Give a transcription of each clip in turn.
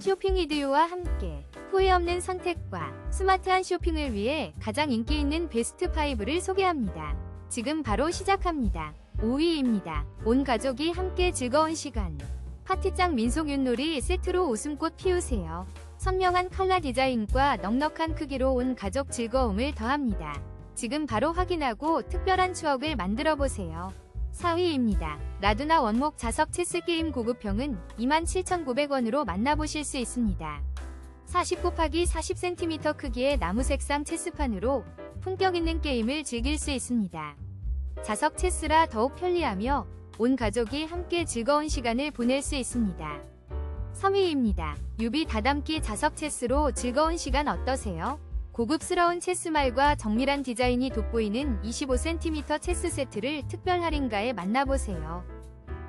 쇼핑 이디오와 함께 후회 없는 선택과 스마트한 쇼핑을 위해 가장 인기 있는 베스트 5를 소개합니다. 지금 바로 시작합니다. 5위입니다. 온 가족이 함께 즐거운 시간. 파티장 민속윷놀이 세트로 웃음꽃 피우세요. 선명한 컬러 디자인과 넉넉한 크기로 온 가족 즐거움을 더합니다. 지금 바로 확인하고 특별한 추억을 만들어 보세요. 4위입니다. 라두나 원목 자석 체스 게임 고급형은 27,900원으로 만나보실 수 있습니다. 40 곱하기 40cm 크기의 나무 색상 체스판으로 품격 있는 게임을 즐길 수 있습니다. 자석 체스라 더욱 편리하며 온 가족이 함께 즐거운 시간을 보낼 수 있습니다. 3위입니다. 유비 다담기 자석 체스로 즐거운 시간 어떠세요? 고급스러운 체스말과 정밀한 디자인이 돋보이는 25cm 체스 세트를 특별 할인가에 만나보세요.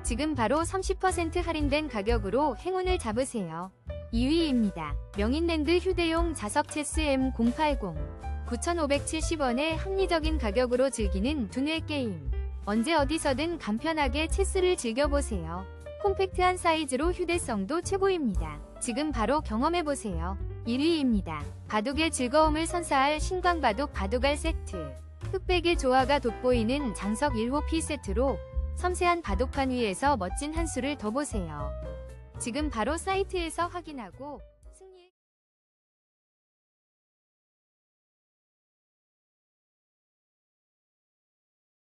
지금 바로 30% 할인된 가격으로 행운을 잡으세요. 2위입니다. 명인랜드 휴대용 자석 체스 M080 9,570원의 합리적인 가격으로 즐기는 두뇌 게임. 언제 어디서든 간편하게 체스를 즐겨보세요. 콤팩트한 사이즈로 휴대성도 최고입니다. 지금 바로 경험해보세요. 1위입니다. 바둑의 즐거움을 선사할 신광바둑 바둑알 세트. 흑백의 조화가 돋보이는 장석 1호피 세트로 섬세한 바둑판 위에서 멋진 한 수를 더 보세요. 지금 바로 사이트에서 확인하고